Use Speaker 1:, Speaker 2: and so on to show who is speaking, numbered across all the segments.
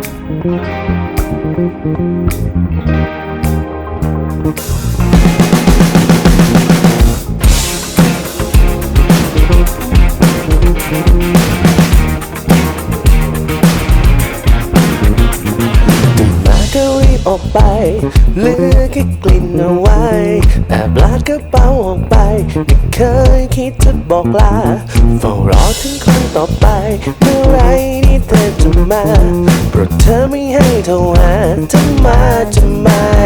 Speaker 1: Thank you. ออกไปเหลือแค่กลิ่นเอาไว้แอบลาดกระเป๋าออกไปไม่เคยคิดจะบอกลาเฝ้ารอถึงคนต่อไป เมื่อไรนี่เธอจะมาโปรดเธอไม่ให้โทรหาจะมาจะมา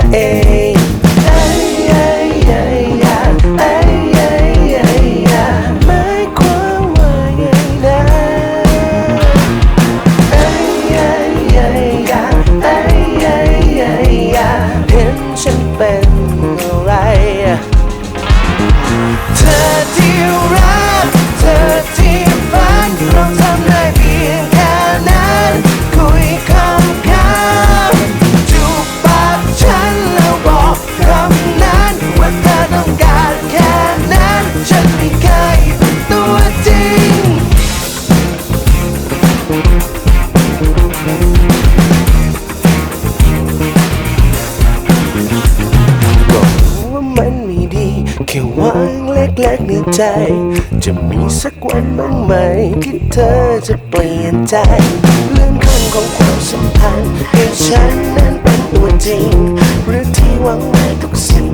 Speaker 1: แค่วางเล็กๆในใจ จะมีสักวันบ้างไหม ที่เธอจะเปลี่ยนใจเรื่องคำของความสัมพันธ์ให้ฉันนั้นเป็นตัวจริงหรือที่หวังไว้ทุกสิ่ง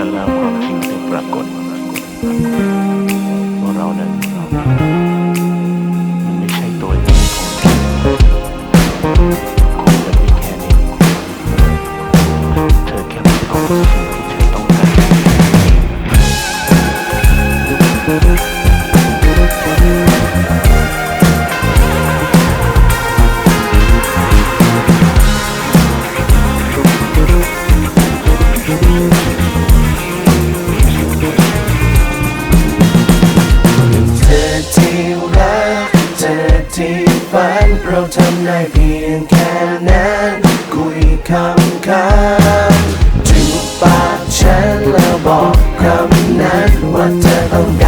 Speaker 1: ั้นแล้วความจริง
Speaker 2: จึงปรากฏว่าเรานั้น เรา
Speaker 1: ทำได้เพียงแค่นั้นคุยคำคำจูบปากฉันแล้วบอกคำนั้นว่าเธอต้องการ